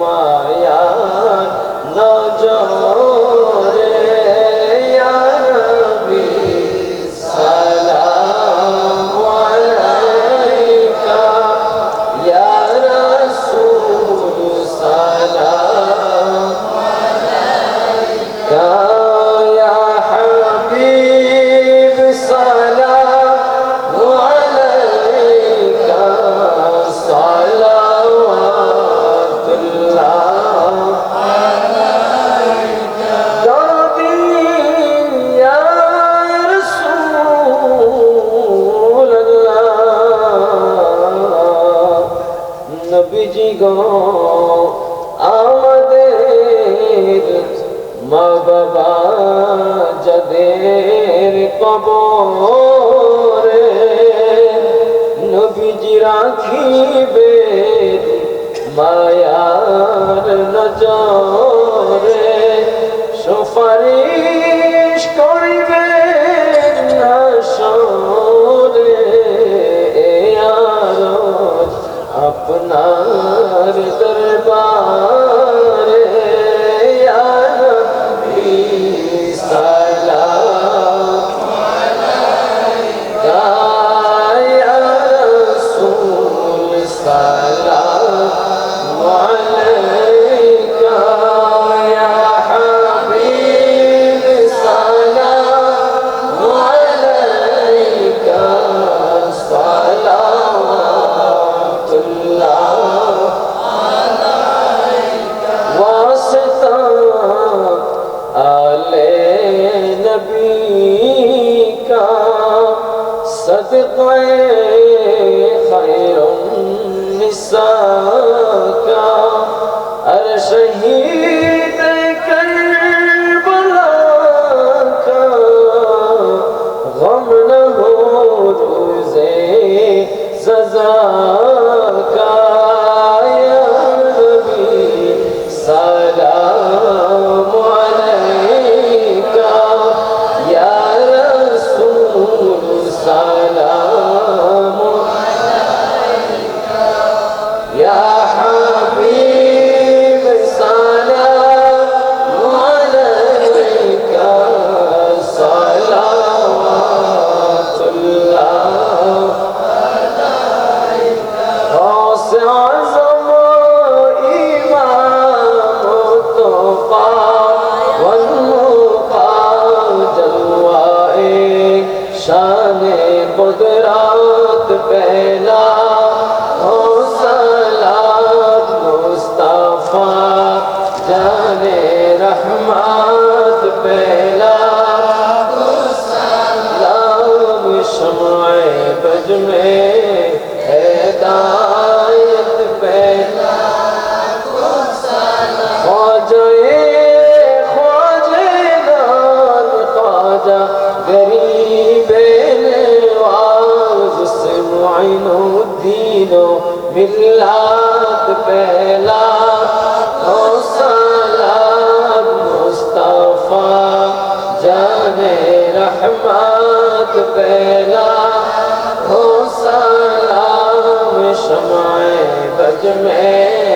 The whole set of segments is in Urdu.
Allah. মা বাবা যাদের কবরে নবীজি রাখিবে মায়ার নজরে সুপারিশ لا دین و ملات پہلا سلام مصطفیٰ جان رحمت پہلا سلام شمع بج میں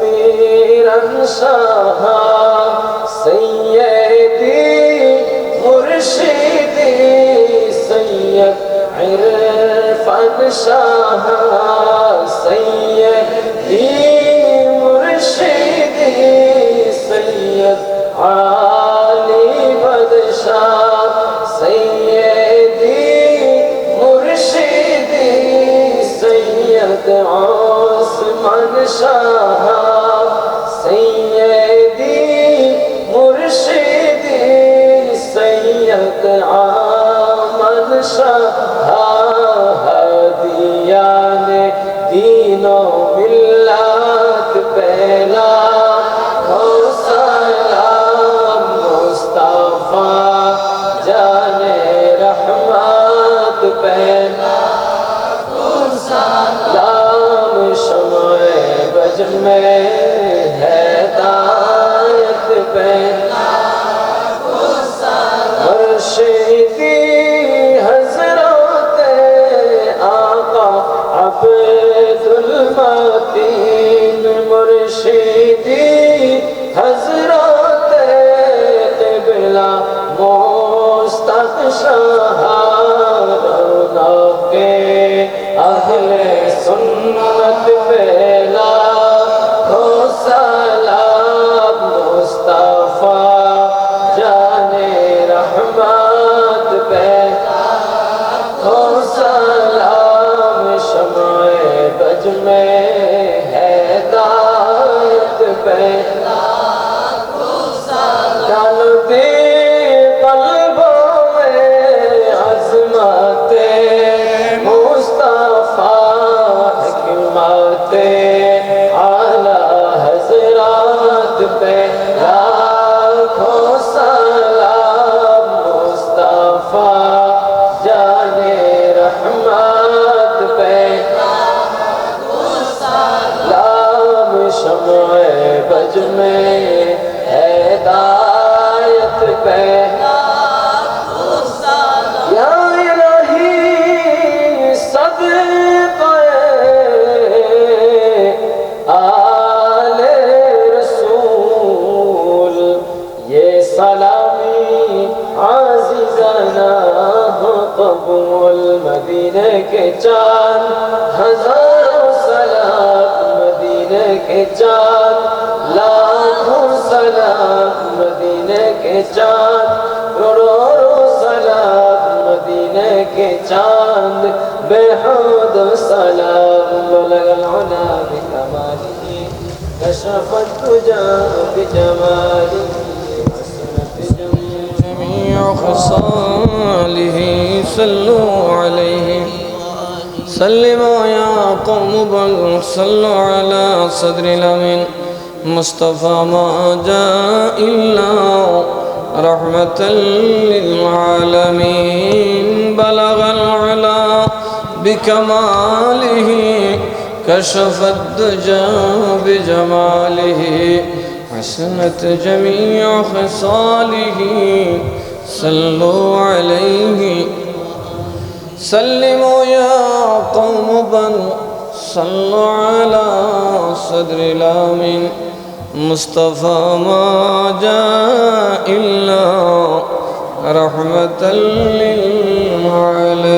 میرن شاہ سیدی مرشدی سید عرفان شاہ سید قبلہ مستقشہارنا کے اہل سنت پہلا ہو سلام مصطفیٰ جان رحمت بج میں ہدایت یا الہی آل رسول۔ یہ سلامی عزیزانہ ہاں قبول، مدینہ کے چاند ہزاروں سلام مدینہ کے چاند لاکھوں سلام مدینہ کے چاند کروڑوں سلام مدینہ کے چاند بے حد سلام بلغ العلا بکماله کشف الدجا بجماله حسنت جميع خصاله صلوا عليه سلموا يا قوم بل صلوا على صدر الأمين. مصطفى ما جاء إلا رحمة للعالمين. بلغ العلا بكماله كشف الدجى بجماله. حسنت جميع خصاله صلوا عليه سلموا يا قوم بل صلوا على صدر الآمين. مصطفى ما جاء إلا رحمة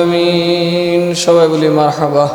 للعالمين. شباب لي مرحبا.